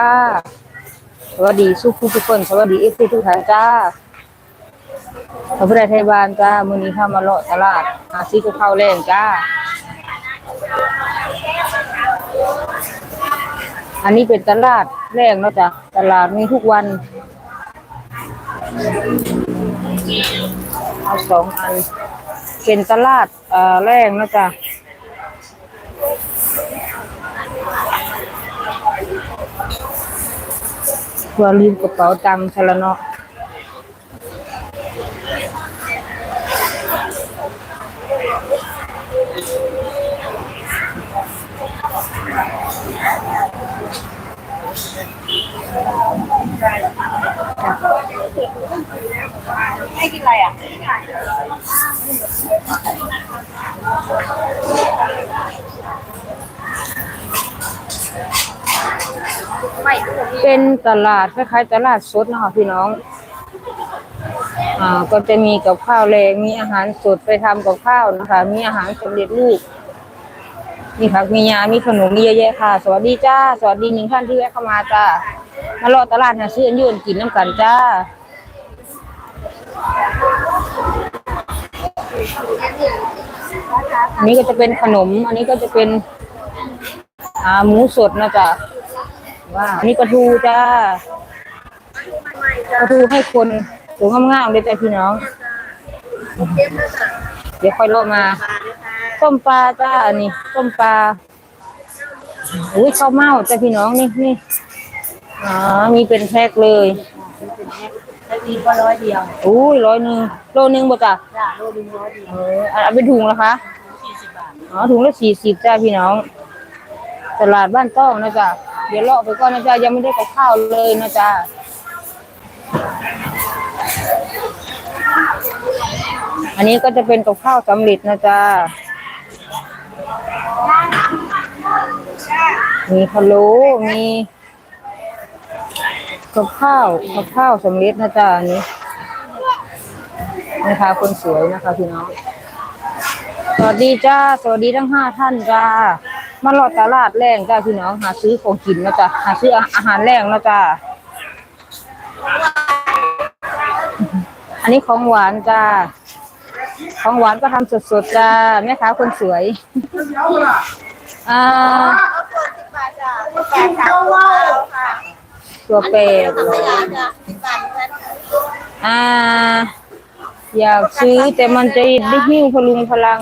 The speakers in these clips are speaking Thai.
้าสวัสดีสุขุทุกคนสวัสดีเอฟซีทุกท่านจ้าพระพุทธไทยบาลจ้ามือนี้เข้ามาเลาะตลาดหาซื้อกับข้าวแรงจ้า อันนี้เป็นตลาดแรงเนาะจ้ะตลาดมีทุกวันเอาสองอันเป็นตลาดเอ่อแรงเนาะจ้ะ ว่าลืมกระเป๋าตังค์ซะแล้วเนาะ เป็นตลาดคล้ายๆ ตลาดสดนะคะพี่น้อง อ่า ก็จะมีกับข้าวแรงมีอาหารสดไปทำกับข้าวนะคะ มีอาหารสำเร็จรูปมีผักมียามีขนมมีเยอะแยะค่ะ สวัสดีจ้า สวัสดีหนึ่งท่านที่แวะเข้ามาจ้ามารอตลาดหาซื้ออันยืนกินน้ำกันจ้าอันนี้ก็จะเป็นขนม อันนี้ก็จะเป็น อ่าหมูสดนะจ๊ะ ว้าวอันนี้ปลาทูจ้าปลาทูให้คนสูงงามๆเลยจ้ะพี่น้อง เดี๋ยวค่อยโลมาต้มปลาจ้าอันนี้ต้มปลาอุ้ยข้าวเม่าจ้ะพี่น้องนี่นี่อ๋อมีเป็นแพ็คเลยแล้วมีก็ร้อยเดียวอุ้ยร้อยหนึ่งโลหนึ่งบ่จ้ะจ้าโลหนึงร้อยเดียวเออเอาเป็นถุงแล้วคะสี่สิบบาทอ๋อถุงละสี่สิบจ้าพี่น้อง ตลาดบ้านต้องนะจ๊ะ เดี๋ยวเลาะไปก่อนนะจ๊ะยังไม่ได้กับข้าวเลยนะจ๊ะอันนี้ก็จะเป็นกับข้าวสำเร็จนะจ๊ะมีพะโล้มีกับข้าวกับข้าวสำเร็จนะจ๊ะอันนี้นะคะคนสวยนะคะพี่น้อง สวัสดีจ้า สวัสดีทั้งห้าท่านจ้า มาหลอดตลาดแรงจ้าพี่น้องหาซื้อของกินนะจ้ะหาซื้ออาหารแรงนะจ้าอันนี้ของหวานจ้าของหวานก็ทำสดๆจ้าแม่ค้าคนสวยอ่าตัวเป็ดอ่า อยากซื้อแต่มันจะได้หิ้วพลุงพลัง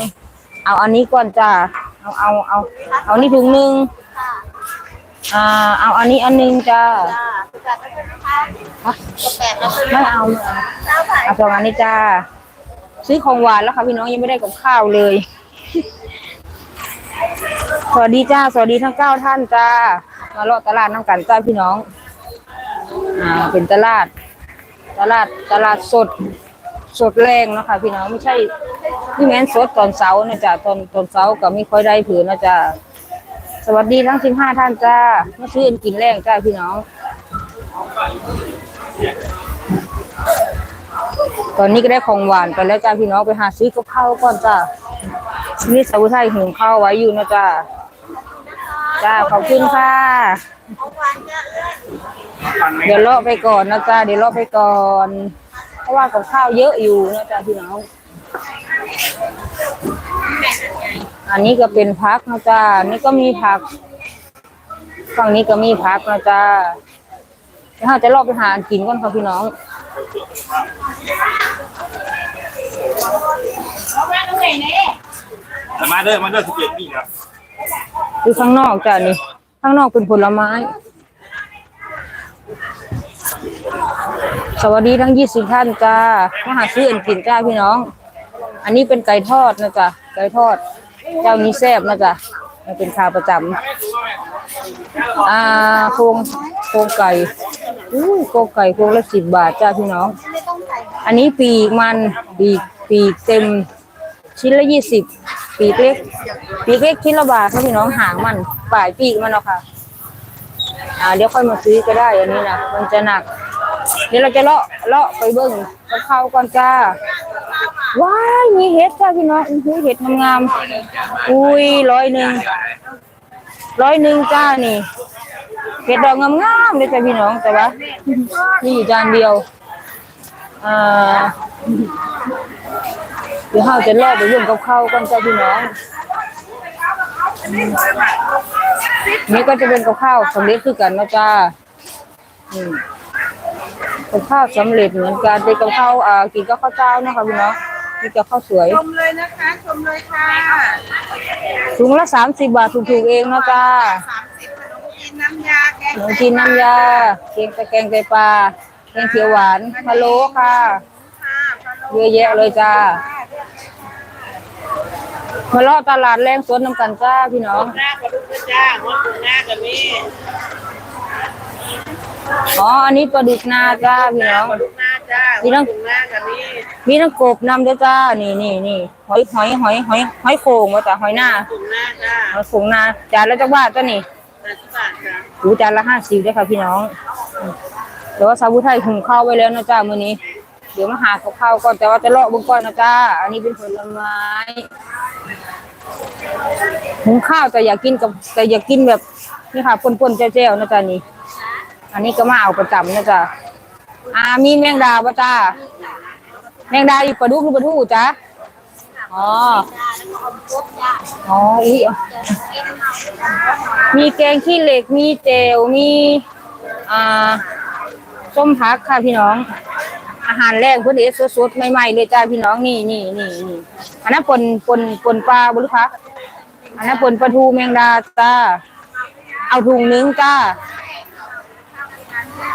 เอาอันนี้ก่อนจ้า เอาเอาเอาเอานี่ถุงหนึ่งค่ะอ่าเอาอันนี้อันหนึงจ้าจ้าสิบบาทนั้นเป็นนะคะอะแปดแล้วเป็นไม่เอาเก้าบาทเอาสองอันนี้จ้าซื้อของหวานแล้วค่ะพี่น้องยังไม่ได้กับข้าวเลย สวัสดีจ้าสวัสดีทั้งเก้าท่านจ้ามาเลาะตลาดน้ำกันจ้าพี่น้องอ่าเป็นตลาด ตลาดตลาดสด สดแรงนะคะพี่น้องไม่ใช่ที่แม้นสดตอนเสาร์นะจ๊ะตอนตอนเสาร์ก็ไม่ค่อยได้ผืนนะจ๊ะสวัสดีทั้งสิบห้าท่านจ้ามาซื้อกินแรงจ้าพี่น้อง ตอนนี้ก็ได้ของหวานไปแล้วจ้าพี่น้องไปหาซื้อกับข้าวก่อนจ้านี่สาวไทยหุงข้าวไว้อยู่นะจ้าจ้าขอบคุณค่ะของหวานจ้าเดี๋ยวเลาะไปก่อนนะจ้าเดี๋ยวเลาะไปก่อน เพราะว่ากับข้าวเยอะอยู่นะจ้าพี่น้องอันนี้ก็เป็นพักนะจ้านี่ก็มีผักฝั่งนี้ก็มีพักนะจ้าเดี๋ยวเราจะเลาะไปหาอันกินก่อนค่ะพี่น้องแต่มาเด้อมาเด้อสิบเอ็ดปีครับดูข้างนอกจ้ะนี่ ข้างนอกเป็นผลไม้ สวัสดีทั้งยี่สิบท่านจ้ามาหาซื้ออันกินจ้าพี่น้อง อันนี้เป็นไก่ทอดนะจ๊ะไก่ทอด เจ้านี้แซ่บนะจ๊ะมันเป็นขาประจำอ่าโครงโครงไก่อู้โครงไก่โครงละสิบบาทจ้าพี่น้อง อันนี้ปีกมันปีกปีกเต็ม ชิ้นละยี่สิบปีกเล็ก ปีกเล็กชิ้นละบาทค่ะพี่น้องหางมัน ปลายปีกมันเนาะค่ะ อ่าเดี๋ยวค่อยมาซื้อก็ได้อันนี้นะมันจะหนัก เดี๋ยวเราจะเลาะเลาะไปเบิ้งกับข้าก่อนจ้าว้ายมีเห็ดจ้าพี่น้องอุ้ยเห็ดงามๆอุ้ยร้อยหนึ่งร้อยหนึ่งจ้านี่เห็ดดอกงามๆเลยจ้ะพี่น้องแต่ว่ามีอยู่จานเดียวอ่าเดี๋ยวเราจะเลอกไปร่วมกับข้าวกันจ้ะพี่น้อง นี่ก็จะเป็นกับข้าวสำเร็จคือกันนะจ้าอืมกับข้าวสำเร็จเหมือนกันเป็นกับข้าวอ่ากินกับข้าวเจ้านะคะพี่น้องนี่กับข้าวสวยชมเลยนะคะชมเลยค่ะถุงละสามสิบบาทถูกๆเองนะจ้าสามสิบขนมจีนน้ำยาแกงขนมจีนน้ำยาเกงตะแกงไตปลาแกงเขียวหวานพะโล้ค่ะค่ะพะโล้เยอะแยะเลยจ้า มาเลาะตลาดแรงสวนน้ำกันจ้าพี่น้องหน้าปลาดุกจ้าหัวปูหน้ากับนี่อ๋อ อันนี้ปลาดุกนาจ้าพี่น้องปลาดุกหน้าจ้าพี่น้องปูหน้ากับนี่มีทั้งกบนำด้วยจ้า นี่นี่นี่หอยหอยหอยหอยหอยโข่งว่าจ้ะหอยหน้าปูหน้าจ้าหอยโข่งนาจานละจักบาทจ้านี่แปดสิบบาทจ้าหูจานละห้าสิบด้วยค่ะพี่น้องอืมแต่ว่าสาวผู้ไทยหุงข้าวไว้แล้วนะจ้ามื้อนี้ เดี๋ยวมาหากับข้าวก่อนแต่ว่าจะเลาะบุงก่อนนะจ้า อันนี้เป็นผลไม้หุงข้าวแต่อยากกินกับแต่อยากกินแบบนี่ค่ะปนๆแจ่วๆนะจ้านี่ อันนี้ก็มาเอาประจำนะจ้าอ่ามีแมงดาปะจ้า แมงดาอยู่ปลาดุกหรือปลาทูจ้าอ๋ออ๋ออีมีแกงขี้เหล็ก มีเจลมี อ่าส้มพักค่ะพี่น้อง อาหารแรงเพื่อนเอสสดๆใหม่ๆเลยจ้าพี่น้องนี่นี่นี่นี่อันนั้นปนปนปนปลาบุรุคะอันนั้นปนปลาทูแมงดาจ้าเอาถุงนึงจ้า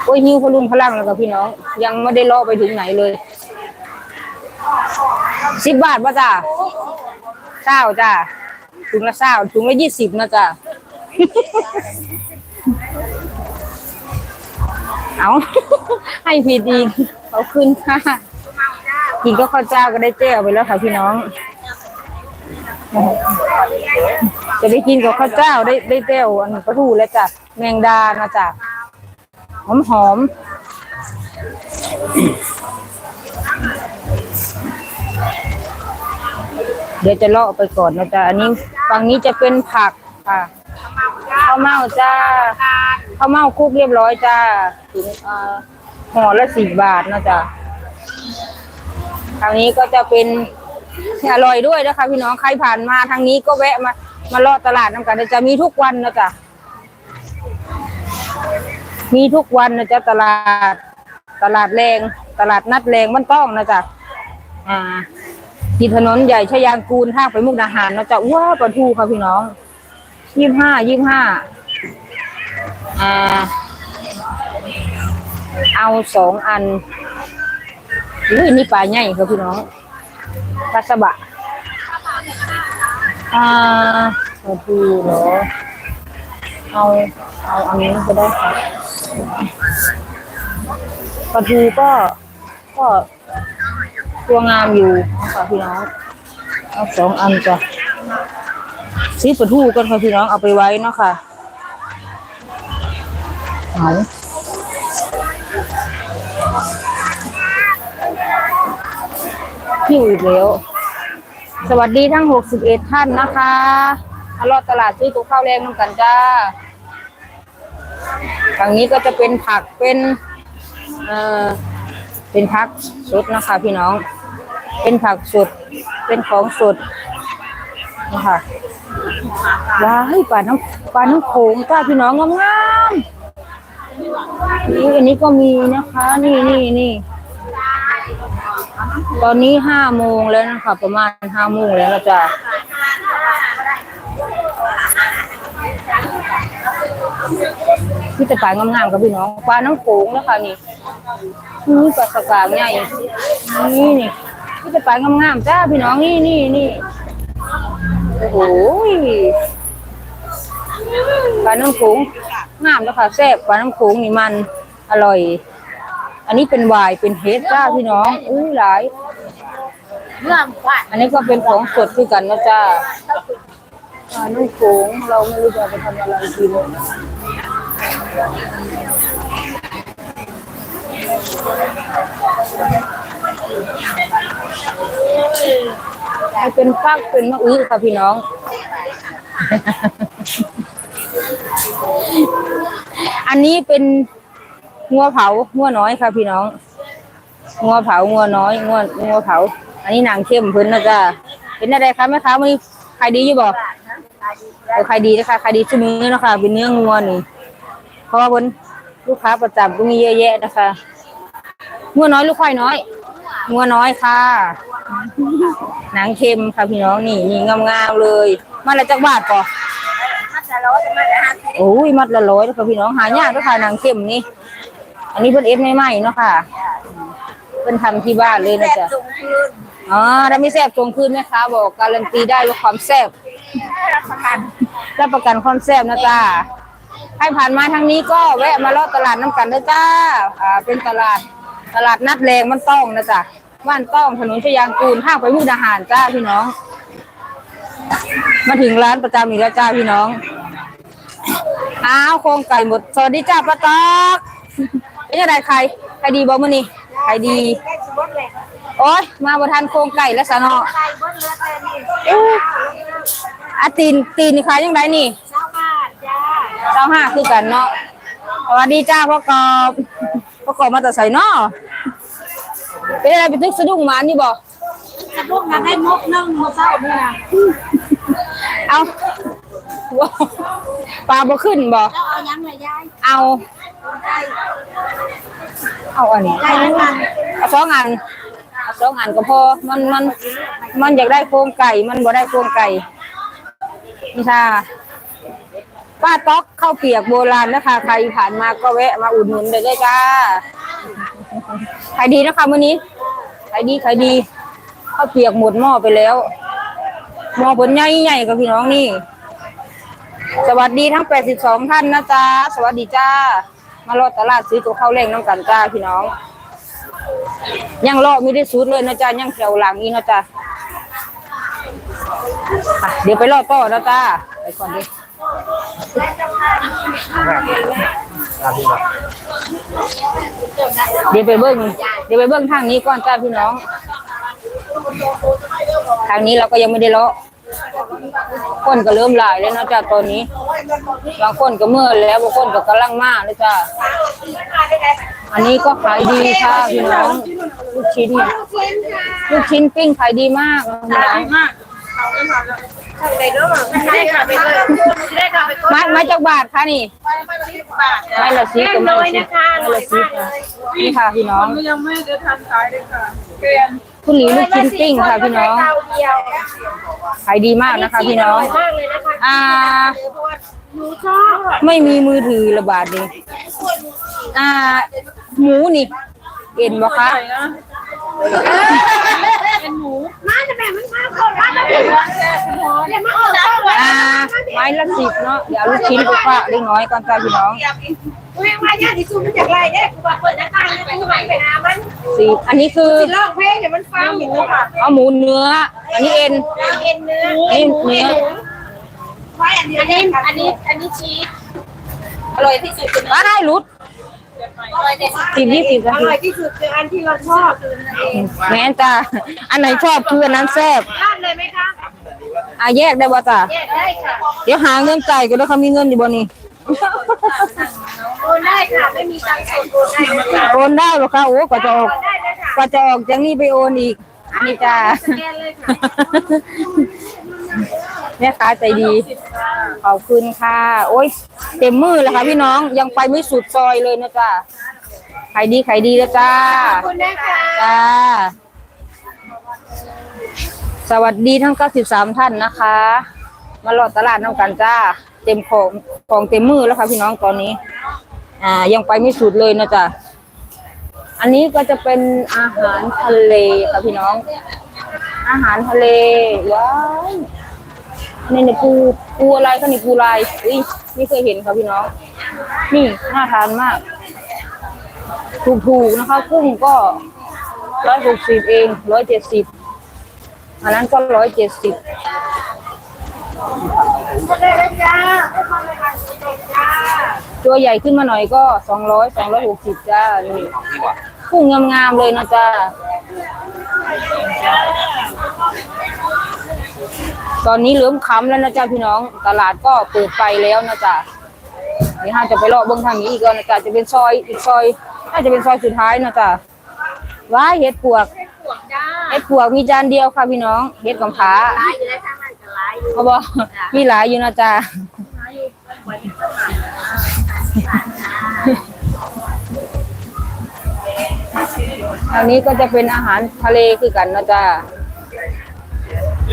โอ้ยหิ้วพลุงพลังแล้วกับพี่น้อง ยังไม่ได้ลาะไปถึงไหนเลยสิบบาทป่ะจ้าเศร้าจ้าถุงละเศร้าถุงละยี่สิบนะจ้าเอาให้ผิดอีก เขาขึ้นค่ะกินก็ข้าวเจ้าก็ได้เจ้าไปแล้วค่ะพี่น้อง จะไปกินกับข้าวเจ้าได้ได้เจ้าอันนนก็ถูแล้วจ้ะแมงดานะจ้ะหอมหอมเดี๋ยวจะเลาะไปก่อนนะจ๊ะ อันนี้ฝั่งนี้จะเป็นผักค่ะข้าวเม่าจ้าข้าวเม่าคุกเรียบร้อยจ้าถึงเอ่อ ห่อละสิบบาทนะจ๊ะทางนี้ก็จะเป็นอร่อยด้วยนะคะ พี่น้องใครผ่านมาทางนี้ก็แวะมา มาลอดตลาดน้ำกันจะมีทุกวันนะจ๊ะมีทุกวันนะจ๊ะตลาด ตลาดแรง ตลาดนัดแรงมันต้องนะจ๊ะอ่าที่ถนนใหญ่ชยางกูลทางไปมุกดาหารนะจ๊ะว้าปลาทูค่ะพี่น้องยี่ห้ายี่ห้าอ่า เอาสองอันอุ้ยนี่ปลาใหญ่ครับพี่น้องปลาสบะอ่าปลาทูเหรอเอาเอาอันนี้ก็ได้ค่ะปลาทูก็ ก็ตัวงามอยู่ค่ะพี่น้องเอาสองอันจ้ะซื้อปลาทูกันค่ะพี่น้องเอาไปไว้เนาะค่ะเอาหิวอีกแล้ว สวัสดีทั้ง 61 ท่านนะคะมารอดตลาดซื้อกับข้าวแรงน้ำกันจ้าฝั่งนี้ก็จะเป็นผักเป็น เอ่อ เป็นผักสดนะคะ พี่น้อง เป็นผักสด เป็นของสดนะคะว้ายปลาน้ำปลาน้ำโขงจ้าพี่น้องงามๆนี่อันนี้ก็มีนะคะ นี่นี่นี่ ตอนนี้ห้าโมงแล้วนะคะ ประมาณห้าโมงแล้วจ๊ะพี่จะปลางามๆกับพี่น้องปลาน้ำโขงนะคะนี่นี่ปลาสกาใหญ่นี่นี่พี่จะปลางามๆจ้าพี่น้องนี่นี่นี่โอ้โหปลาน้ำโขงงามแล้วค่ะแซ่บปลาน้ำโขงนี่มันอร่อย อันนี้เป็นวายเป็นเฮดจ้าพี่น้องอุ้ยหลาย เรื่องว่าอันนี้ก็เป็นของสดด้วยกันนะจ้าปลาน้ำโขงเราไม่รู้จะเอาไปทำอะไรกินให้เป็นฟักเป็นมะอื้อค่ะพี่น้องออันนี้เป็น งัวเผางัวน้อยค่ะพี่น้องงัวเผางัวน้อยงัวงัวเผา อันนี้นางเข้มเพิ่นนะจ๊ะเป็นอะไรคะแม่ค้ามันขายดีอยู่บ่เออขายดีนะคะขายดีชั่วมือนะคะเป็นเนื้องัวนี่เพราะว่าเพิ่นลูกค้าประจำก็มีเยอะแยะนะคะงัวน้อยลูกควายน้อยงัวน้อยค่ะ หนังเค็มค่ะพี่น้องนี่นี่งามๆเลยมาละจักบาทก่อมาจะร้อยมาจะห้าสิบโอ้ยมัดละร้อยแล้วค่ะพี่น้องหายากด้วยค่ะหนังเค็มนี่ อันนี้เพิ่นเอฟใหม่ๆเนาะค่ะ เพิ่นทำที่บ้านเลยนะแปดจ๊ะสูงคืนอ๋อถ้าไม่แซ่บตรงคืนแม่ค้าบอกการันตีได้ว่าความแซ่บรับประกันรับประกันความแซ่บนะจ๊ะให้ผ่านมาทางนี้ก็แวะมาเลาะตลาดน้ำกันนะจ้า อ่า เป็นตลาดตลาดนัดแรงมันต้องนะจ๊ะบ้านต้องถนนชยางกูลห้างไปมุกดาหารจ้าพี่น้อง มาถึงร้านประจำอีกแล้วจ้าพี่น้อง อ้าวโครงไก่หมด สวัสดีจ้าป้าต๊อก เป็นยังไงใครใครดีบอกมานี่ใครดีได้ชิบดเลยโอ้ยมาบทันโครงไก่แล้วสะเนาะไก่บดเลือดเลยนี่อาตีนตีนนี่ขายยังไงนี่เช้าบาทจ้าเจ้าห้าคือกันเนาะสวัสดีจ้าพ่อกอบพ่อกอบมาแต่ใส่เนาะเป็นอะไรไปตึกสะดุ้งหมานี่บอกจะพวกนั้นได้มกนึ่งมกเช้าเนี่ยนะเอาว้าวปลาบ่ขึ้นบ่เจ้าเอายังเลยยายเอาไก่ เอาอันนี้ไก่แล้วกันเอาสองอันเอาสองอันก็พอมันมันมันอยากได้โครงไก่ มันบ่ได้โครงไก่นี่ค่ะป้าต๊อกข้าวเปียกโบราณนะคะใครผ่านมาก็แวะมาอุดหนุนได้เลยจ้าขายดีนะคะมื้อนี้ขายดีขายดีข้าวเปียกหมดหม้อไปแล้วหม้อผลใหญ่ๆกับพี่น้องนี่ สวัสดีทั้ง 82 ท่านนะจ๊ะ สวัสดีจ้า มารอตลาดซื้อกับข้าวแรงน้ำกันจ้าพี่น้อง ยังรอไม่ได้สูตรเลยนะจ๊ะยังแถวหลังนี้นะจ๊ะเดี๋ยวไปรอต่อนะจ๊ะไปก่อนดิเดี๋ยวไปเบิ้งเดี๋ยวไปเบิ้งทางนี้ก่อนจ้าพี่น้อง ทางนี้เราก็ยังไม่ได้เลาะ คนก็เริ่มหลายแล้วนะจ๊ะตอนนี้บางคนก็เมื่อแล้วบางคนก็กำลังมาเลยจ้ะอันนี้ก็ขายดีค่ะพี่น้องลูกชิ้นเนี่ยลูกชิ้นปิ้งขายดีมากนะพี่น้องไปด้วยได้ค่ะไปเลยได้ค่ะไปไม้ไม้จักบาทค่ะนี่ไม่ละสิบบาทไม้ละสิบกับไม้ละสิบไม้ละสิบค่ะนี่ค่ะพี่น้องยังไม่ได้ทันขายเลยค่ะเปลี่ยน คุณหลีลูกชิ้นปิ้งค่ะพี่น้องเตาเดียวขายดีมากนะคะพี่น้อง มากเลยนะคะอ่าหนูชอบไม่มีมือถือระบาดนี่อ่า หมูนี่ เอ็นบ่คะเป็นหมูมาจะแบ่งมันมาคนมาจะแบ่งมันเดี๋ยวมาออกเข้าเลยอ่า ไม้ละสิบเนาะ เดี๋ยวเอาลูกชิ้นไปฝากเล็กน้อยก่อนจ้าพี่น้อง กูยังมาญาติซูมมาจากไรเนี่ยกูบอกเปิดหน้าต่างเลยกูไม่ไปหามัน สิบอันนี้คือลอกเพลงเดี๋ยวมันฟังหมูค่ะเอาหมูเนื้อ อันนี้เอ็นเอ็นเนื้ออันนี้เนื้อไว้อันนี้อันนี้อันนี้อันนี้ชีสอร่อยที่สุดคือว้าได้รุดอร่อยที่สุดสิบยี่สิบนาอทีร่อยที่สุดคืออันที่เราชอบคือนั่นเองแม่นจ้าอันไหนชอบคืออันนั้นแซ่บราดเลยไหมคะอะแยกได้บ่จ้าแยกได้ค่ะเดี๋ยวหาเงินจ่ายกันแล้วเขามีเงินอยู่บ่นี่ โอนได้ค่ะไม่มีตังค์สดโอนได้นะคะโอนได้บ่คะโอ้กว่าจะออกโอนได้เลยค่ะกว่าจะออกจากนี่ไปโอนอีกนี่จ้าสแกนเลยค่ะแม่ค้าใจดีขอบคุณค่ะ โอ้ยเต็มมือแล้วค่ะพี่น้องยังไปไม่สุดซอยเลยนะจ้าขายดีขายดีแล้วจ้าขอบคุณนะคะจ้าสวัสดีทั้ง 93 ท่านนะคะ มารอตลาดน้ำกันจ้าเต็มของของเต็มมือแล้วค่ะพี่น้องตอนนี้ อ่า ยังไปไม่สุดเลยนะจ๊ะอันนี้ก็จะเป็นอาหารทะเลค่ะพี่น้อง อาหารทะเลว้าวนี่นี่ปูปูอะไรคะนี่ปูลายอุ้ยไม่เคยเห็นค่ะพี่น้อง นี่น่าทานมาก ถูกๆนะคะกุ้งก็ร้อยหกสิบเองร้อยเจ็ดสิบอันนั้นก็ร้อยเจ็ดสิบ ได้เลยจ้าได้ความเลยค่ะจ้าตัวใหญ่ขึ้นมาหน่อยก็สองร้อยสองร้อยหกสิบจ้านี่กุ้งงามๆเลยนะจ้าตอนนี้เริ่มค้ำแล้วนะจ้าพี่น้องตลาดก็เปิดไฟแล้วนะจ้าเดี๋ยวเราจะไปเลาะเบิ้งทางนี้อีกก่อนนะจ๊ะจะเป็นซอยอีกซอยน่าจะเป็นซอยสุดท้ายนะจ๊ะว้ายเห็ดปวกปวจ้าเห็ดปวกมีจานเดียวค่ะพี่น้องเห็ดกำผาลายอยู่แล้วทา งนั้นก็ลายอยู่เขาบอกมีหลายอยู่นะจ๊ะอันนี้ก็จะเป็นอาหารทะเลคือกันนะจ๊ะ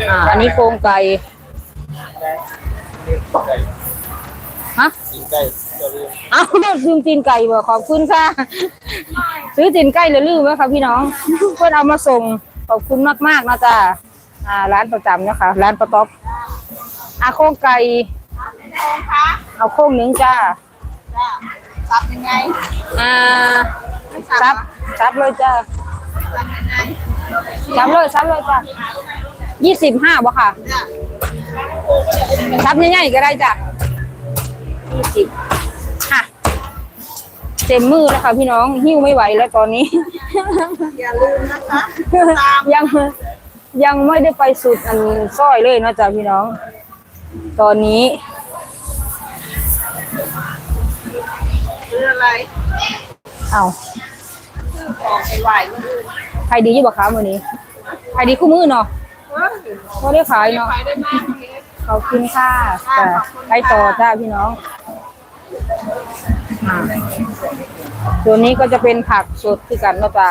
อ่าอันนี้โครงไก่ฮะเอาซื้อตีนไก่บ่ขอบคุณค่ะ ซื้อตีนไก่เลยลืมไหมคะพี่น้อง เพื่อนเอามาส่ง ขอบคุณมากๆนะจ๊ะอ่า ร้านประจำนะคะ ร้านประต๊อบ อาโครงไก่คะเอาโครงหนึ่งจ้าจ้าสับยังไง อ่าซับซับเลยจ้าสับยังไงซับเลยซับเลยจ้ายี่สิบห้าบ่ค่ะจ้าซับง่ายๆก็ได้จ้ะยี่สิบค่ะเต็มมือแล้วค่ะพี่น้องหิ้วไม่ไหวแล้วตอนนี้ อย่าลืมนะคะยังยังไม่ได้ไปสุดอันสร้อยเลยเนาะจ้ะพี่น้อง ตอนนี้คืออะไรเอาคือของไปไหวมืออื่นใครดีอยู่บ่คะมื้อนี้ใครดีคู่มือเนาะเฮ้ยบ่ได้ขายเนาะ ไปได้มากเลย ขอบคุณค่ะจ้ะไปต่อจ้าพี่น้องอ่าตัวนี้ก็จะเป็นผักสดคือกันเนาะจ้า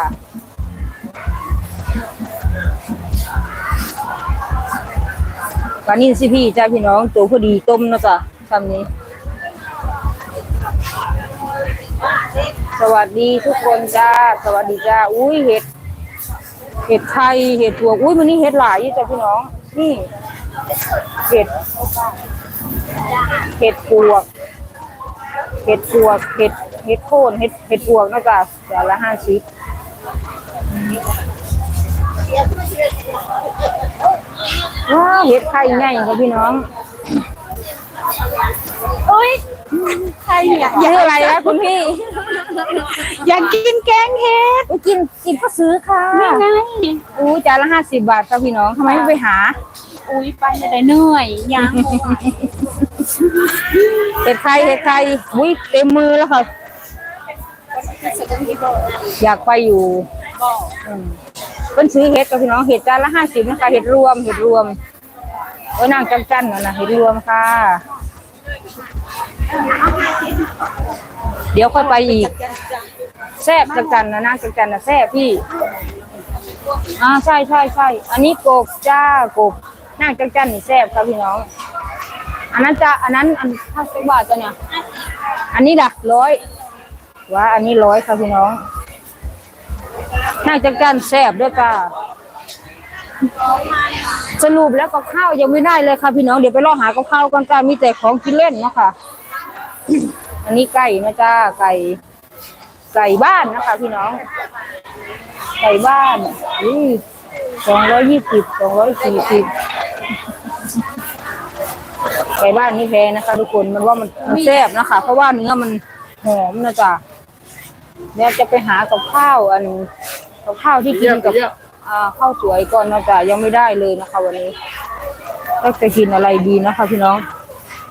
ปลานิ่นสิพี่จ้าพี่น้องตัวพอดีต้มเนาะจ้ะทำนี้ สวัสดีทุกคนจ้า สวัสดีจ้า อุ้ยเห็ด เห็ดไทย เห็ดถั่ว อุ้ยมันนี่เห็ดหลายจ้ะพี่น้อง นี่ เห็ด เห็ดปวก เห็ดปวก เห็ด เห็ดโคนเห็ด เห็ดปวกนะจ๊ะจานละห้าสิบ ว้าวเห็ดไข่ใหญ่ค่ะพี่น้องโอ้ยใครเนี่ยชื่ออะไรนะคุณพี่ อยากกินแกงเห็ดไปกินกินก็ซื้อค่ะนี่ไงอู้จานละห้าสิบบาทค่ะพี่น้องทำไมไม่ไปหา อุ้ยไปไม่ได้เหนื่อยยังเห็ดไข่เห็ดไข่อุ้ยเต็มมือแล้วค่ะ อยากไปอยู่อืม เป็นซื้อเห็ดกับพี่น้องเห็ดจานละห้าสิบนะคะเห็ดรวมเห็ดรวมเออนางจันจันน่ะนะเห็ดรวมค่ะ เดี๋ยวค่อยไปอีกแซ่บจันจันนะนางจันจันนะแซ่บพี่อ่าใช่ใช่ใช่อันนี้กบจ้ากบนางจันจันนี่แซ่บครับพี่น้อง อันนั้นจะอันนั้นอันห้าสิบบาทจะเนี่ยอันนี้ล่ะร้อยว่าอันนี้ร้อยค่ะพี่น้อง น่าจะกันแซ่บด้วยจ้าสรุปแล้วกับข้าวยังไม่ได้เลยค่ะพี่น้อง เดี๋ยวไปรอหากับข้าวกันจ้ามีแต่ของกินเล่นนะคะ อันนี้ไก่นะจ้าไก่ไก่บ้านนะคะ พี่น้อง ไก่บ้านอุ้ยสองร้อยยี่สิบสองร้อยสี่สิบไก่บ้านนี่แพงนะคะ ทุกคนมันว่ามันมันแซ่บนะคะ เพราะว่าเนื้อมันหอมนะจ๊ะเนี่ยจะไปหากับข้าวอัน กับข้าวที่กินกับอ่าข้าวสวยก่อนนะจ๊ะยังไม่ได้เลยนะคะ วันนี้ก็จะกินอะไรดีนะคะ พี่น้อง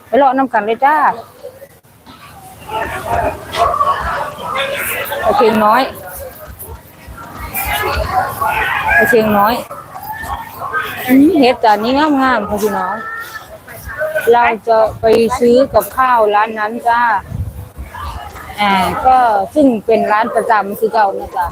ไปเลาะน้ำกันเลยจ้าโอเคน้อยโอเคน้อยอืมเห็ดจานนี้งามๆค่ะพี่น้อง เราจะไปซื้อกับข้าวร้านนั้นจ้า อ่า ก็ซึ่งเป็นร้านประจำคือเก่านะจ๊ะ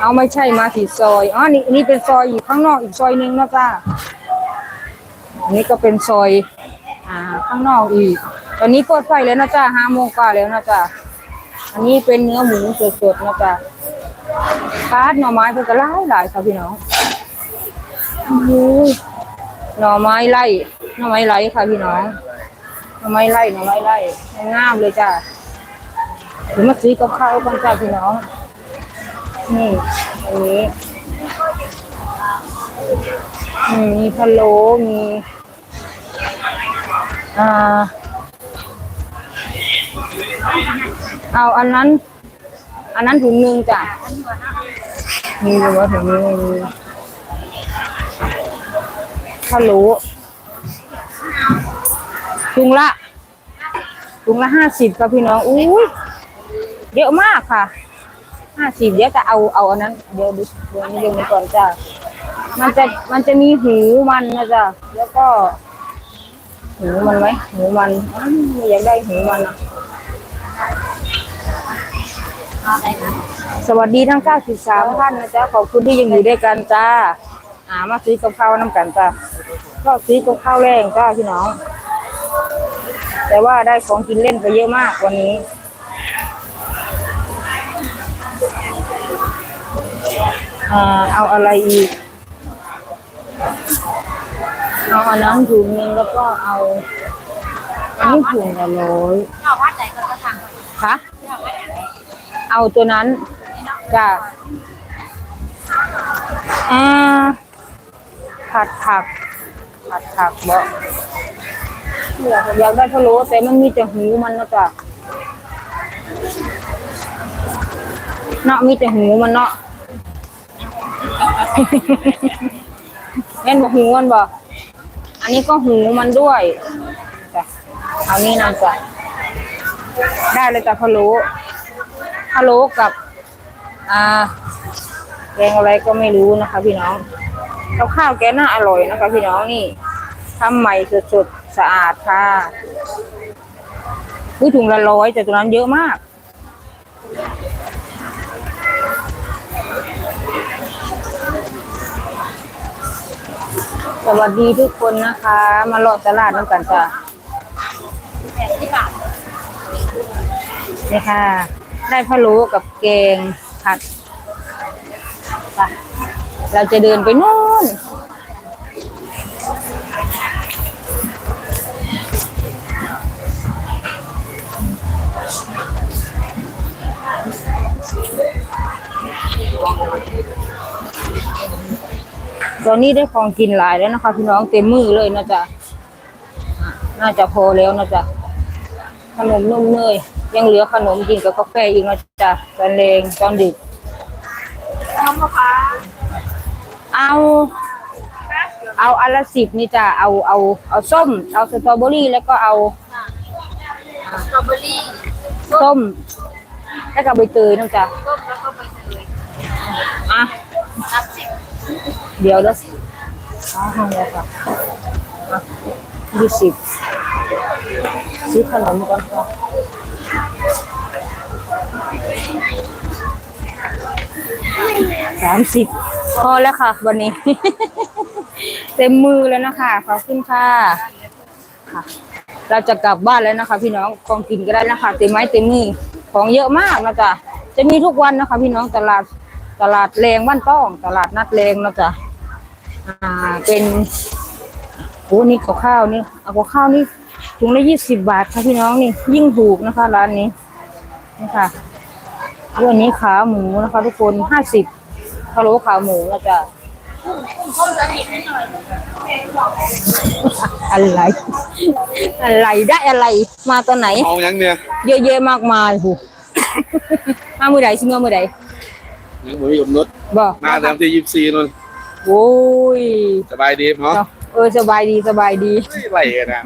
เอาไม่ใช่มาที่ซอยอ๋อนี่นี่เป็นซอยอยู่ข้างนอกอีกซอยหนึงนะจ้าอันนี้ก็เป็นซอย อ่า ข้างนอกอีก ตอนนี้เปิดไฟแล้วนะจ๊ะห้าโมงกว่าแล้วนะจ๊ะอันนี้เป็นเนื้อหมูสดๆนะจ๊ะ คาดหน่อไม้เพิ่นก็หลายหลายค่ะพี่น้องโอ้ยหน่อไม้ไล่หน่อไม้ไล่ค่ะพี่น้องหน่อไม้ไล่หน่อไม้ไล่งามเลยจ้ะเดี๋ยวมาซื้อกับข้าวกันจ้ะพี่น้อง นี่อันนี้มมีพะโล้มีอ่าเอาอันนั้น อันนั้นถุงหนึ่งจ้ะมีหรือว่าถุงนี้ถ้ารู้ถุงละถุงละห้าสิบค่ะพี่น้องอุ้ยเยอะมากค่ะห้าสิบเดี๋ยวจะเอาเอาอันนั้นเดี๋ยวดูเดี๋ยวนี้เดี๋ยวนี้ก่อนจ้ะมันจะมันจะมีหูมันนะจ๊ะแล้วก็หูมันไหมหูมันอ้าวไม่อยากได้หูมันอะ สวัสดีทั้ง 93 ท่านนะจ๊ะ ขอบคุณที่ยังอยู่ด้วยกันจ้าอ่ามาซื้อกับข้าวน้ำกันจ้าก็ซื้อกับข้าวแรงจ้าพี่น้อง แต่ว่าได้ของกินเล่นไปเยอะมากวันนี้ อ่า เอาอะไรอีก เอาอันนั้นถุงนึงแล้วก็เอาอันนี้ถุงละร้อยเอาวัดไหนก็จะทางคะ เอาตัวนั้นจ้ะอ่าผัดผัก ผัดผักบ่อยากอยากได้พะโล้แต่มันมีแต่หูมันนะจ๊ะเนาะมีแต่หูมันเนาะแม่นบอกหูมันบ่อันนี้ก็หูมันด้วยจ้ะเอานี่นะจ๊ะได้เลยจ้ะพะโล้ะโล้กับ อ่าแกงอะไรก็ไม่รู้นะคะ พี่น้องกับข้าวแกน่าอร่อยนะคะ พี่น้องนี่ทำใหม่สดๆสะอาดค่ะอุ้ยถุงละร้อยแต่ตัวนั้นเยอะมากสวัสดีทุกคนนะคะ มาเลาะตลาดน้ำกันจ้ะแปดสิบบาทนี่ค่ะ ได้พะโล้กับแกงผัดไปเราจะเดินไปนู่นตอนนี้ได้ของกินหลายแล้วนะคะพี่น้องเต็มมือเลยนะจ๊ะน่าจะพอแล้วนะจ๊ะขนมนมเนย ยังเหลือขนมกินกับกาแฟอีกนะจ๊ะตอนเลงตอนดึกน้องมะพร้าวเอา เอาอันละสิบนี่จ้ะเอาเอาเอาส้ม เอาสตรอเบอรี่แล้วก็เอาสตรอเบอรี่ส้ม แล้วก็ใบเตยนะจ๊ะต้มแล้วก็ใบเตยอะนับสิบเดี๋ยวแล้วอ๋อห้องแล้วค่ะอะยี่สิบซื้อขนมก่อนค่ะ สามสิบพอแล้วค่ะ วันนี้ เต็มมือแล้วนะคะขอบคุณค่ะค่ะ เราจะกลับบ้านแล้วนะคะ พี่น้องของกินก็ได้นะคะ เต็มไม้เต็มมือของเยอะมากนะจ๊ะจะมีทุกวันนะคะ พี่น้องตลาดตลาดแรงบ้านต้องตลาดนัดแรงนะจ๊ะอ่าเป็นโอ้นี่กับข้าวนี่เอากับข้าวนี่ถุงละยี่สิบบาทค่ะพี่น้องนี่ ยิ่งถูกนะคะ ร้านนี้นี่ค่ะวันนี้ขาหมูนะคะ ทุกคนห้าสิบ พะโล้ขาหมูนะจ๊ะต้มจะผิดนิดหน่อยอะไร อะไรได้อะไรมาตอนไหนเอายังเนี่ยเยอะแยะมากมายหู มามือใดชิมามือใดยังหมูหยมนุษบอกมาเต็มที่ยี่สิบสี่นนโอ้ยสบายดีเนาะเออสบายดีสบายดีไหลกันนะ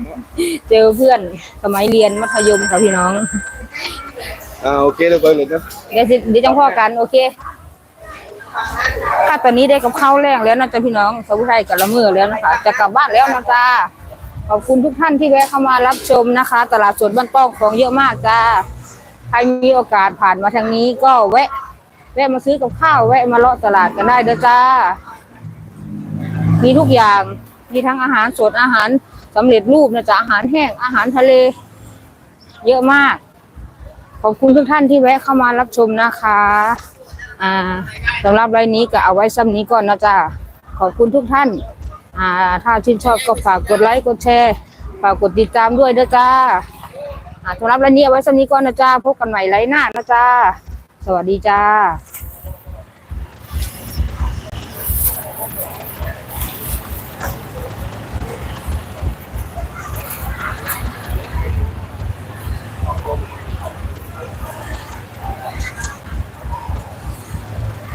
เจอเพื่อนสมัยเรียนมัธยมค่ะพี่น้องอ่าโอเคเดี๋ยวไปเลยนะเดี๋ยวสิเดี๋ยวจังพ่อกันโอเค ค่ะตอนนี้ได้กับข้าวแรงแล้วนะจ๊ะพี่น้องสมุทรไทยกับละเมือแล้วนะคะ จะกลับบ้านแล้วนะจ๊ะขอบคุณทุกท่านที่แวะเข้ามารับชมนะคะ ตลาดสดบ้านป้องของเยอะมากจ้าใครมีโอกาสผ่านมาทางนี้ก็แวะ แวะมาซื้อกับข้าวแวะมาเลาะตลาดกันได้เด้อจ้า มีทุกอย่างมีทั้งอาหารสดอาหารสำเร็จรูปนะจ๊ะอาหารแห้งอาหารทะเล เยอะมาก ขอบคุณทุกท่านที่แวะเข้ามารับชมนะคะ อ่าสำหรับรายนี้ก็เอาไว้ซ้ำนี้ก่อนนะจ๊ะขอบคุณทุกท่าน อ่า ถ้าชื่นชอบก็ฝากกดไลค์กดแชร์ ฝากกดติดตามด้วยนะจ๊ะอ่าสำหรับรายนี้เอาไว้ซ้ำนี้ก่อนนะจ๊ะพบกันใหม่ไลฟ์หน้านะจ๊ะสวัสดีจ้า